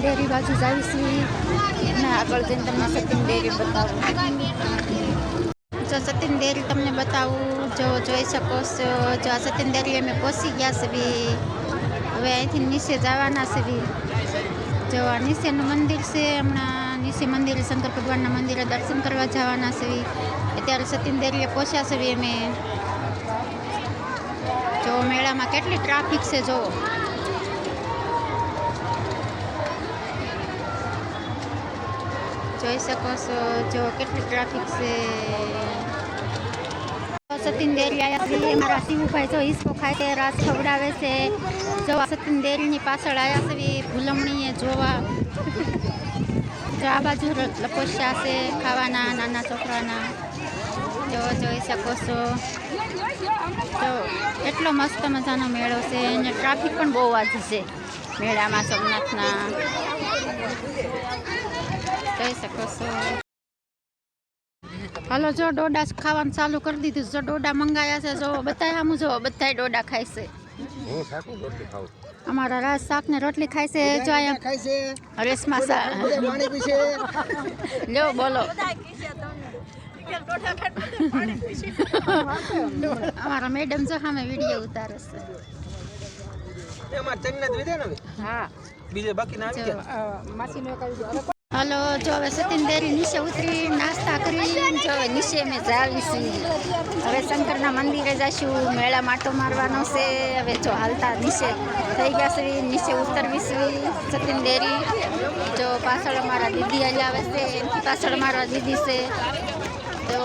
Dairy બાજુ જ આવી છીએ અને આગળ જઈને તમને સતીન ડેરી બતાવું. જો સતીન ડેરી તમને બતાવું, જો જોઈ શકો છો. જો આ સતીન ડેરી અમે પહોંચી ગયા છે બી. હવે અહીંથી નીચે જવાના છે બી. જો આ નીચેનું મંદિર છે, હમણાં નીચે મંદિરે, શંકર ભગવાનના મંદિરે દર્શન કરવા જવાના છે અત્યારે સતીન ડેરીએ પહોંચ્યા છે અમે. જો મેળામાં કેટલી ટ્રાફિક છે, જો. જોઈ શકો છો જો કેટલી ટ્રાફિક છે. સતીન દેરી આવ્યા છે, મારા શિવુભાઈ જો હિસ્સો ખાય છે, રાસ ખવડાવે છે. જો આ સતીન ડેરીની પાછળ આવ્યા છે ભૂલમણીએ જોવા. જો આ બાજુ લપોસ્યા છે, ખાવાના, નાના છોકરાના. જો જોઈ શકો છો. તો એટલો મસ્ત મજાનો મેળો છે અને ટ્રાફિક પણ બહુ જ છે. મેળામાં સોમનાથના. જોઈ શકો છો? હાલો જો ડોડા ખાવાનું ચાલુ કરી દીધું જો ડોડા મંગાયા છે જો બધાય આમ જો બધાય ડોડા ખાય છે. અમારા રાજ શાક ને રોટલી ખાય છે જો અહીંયા ખાય છે. રેશમા શાક. લ્યો બોલો. અમારા મેડમ જો સામે વીડિયો ઉતારે છે. હા. બીજે બાકી ના હલો, જો હવે સતીન દેરી નીચે ઉતરી નાસ્તા કરી જો હવે નીચે અમે જાવીશું. હવે શંકરના મંદિરે જઈશું મેળા માટો મારવાનો છે. હવે જો હાલતા નીચે થઈ ગયા છે, નીચે ઉતરવીશું સતીન દેરી. જો પાછળ અમારા દીદી હાલ આવે છે એમની પાછળ અમારા દીદી છે. તો